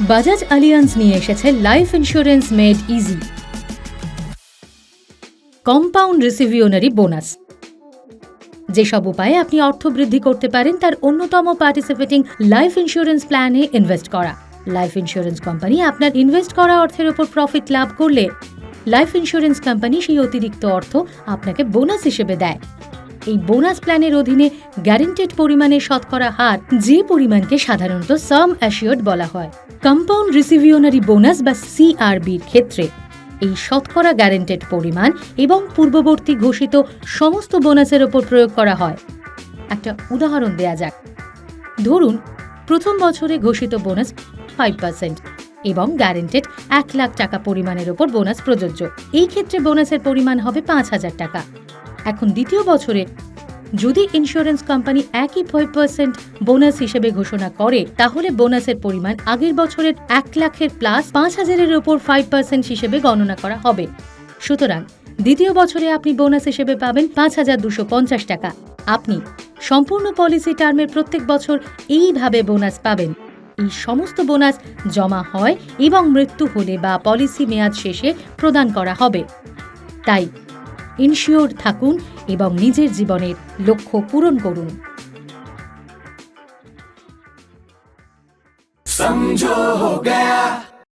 Bajaj Allianz নিয়ে এসেছে life insurance made easy compound reversionary bonus যেসব উপায়ে আপনি অর্থ বৃদ্ধি করতে পারেন, তার অন্যতম পার্টিসিপেটিং লাইফ ইন্স্যুরেন্স প্ল্যানে ইনভেস্ট করা। লাইফ ইন্স্যুরেন্স কোম্পানি আপনার ইনভেস্ট করা অর্থের উপর প্রফিট লাভ করলে লাইফ ইন্স্যুরেন্স কোম্পানি সেই অতিরিক্ত অর্থ আপনাকে বোনাস হিসেবে দেয়। এই বোনাস প্ল্যানের অধীনে গ্যারেন্টেড পরিমাণের শতকরা হার যে পরিমাণকে সাধারণত সাম অ্যাসিওর্ড বলা হয়। কম্পাউন্ড রিসিভিওনারি বোনাস বা সিআরবির ক্ষেত্রে এই শতকরা গ্যারেন্টেড পরিমাণ এবং পূর্ববর্তী ঘোষিত সমস্ত বোনাসের ওপর প্রয়োগ করা হয়। একটা উদাহরণ দেয়া যাক। ধরুন, প্রথম বছরে ঘোষিত বোনাস ফাইভ পার্সেন্ট এবং গ্যারেন্টেড এক লাখ টাকা পরিমাণের ওপর বোনাস প্রযোজ্য। এই ক্ষেত্রে বোনাসের পরিমাণ হবে পাঁচ হাজার টাকা। এখন দ্বিতীয় বছরে যদি ইন্স্যুরেন্স কোম্পানি একই ফাইভ পার্সেন্ট বোনাস হিসেবে ঘোষণা করে, তাহলে বোনাসের পরিমাণ আগের বছরের এক লাখের প্লাস পাঁচ হাজারের ওপর ফাইভ পার্সেন্ট হিসেবে গণনা করা হবে। সুতরাং, দ্বিতীয় বছরে আপনি বোনাস হিসেবে পাবেন পাঁচ হাজার দুশো পঞ্চাশ টাকা। আপনি সম্পূর্ণ পলিসি টার্মের প্রত্যেক বছর এইভাবে বোনাস পাবেন। এই সমস্ত বোনাস জমা হয় এবং মৃত্যু হলে বা পলিসি মেয়াদ শেষে প্রদান করা হবে। তাই ইনশিওর থাকুন এবং নিজের জীবনের লক্ষ্য পূরণ করুন।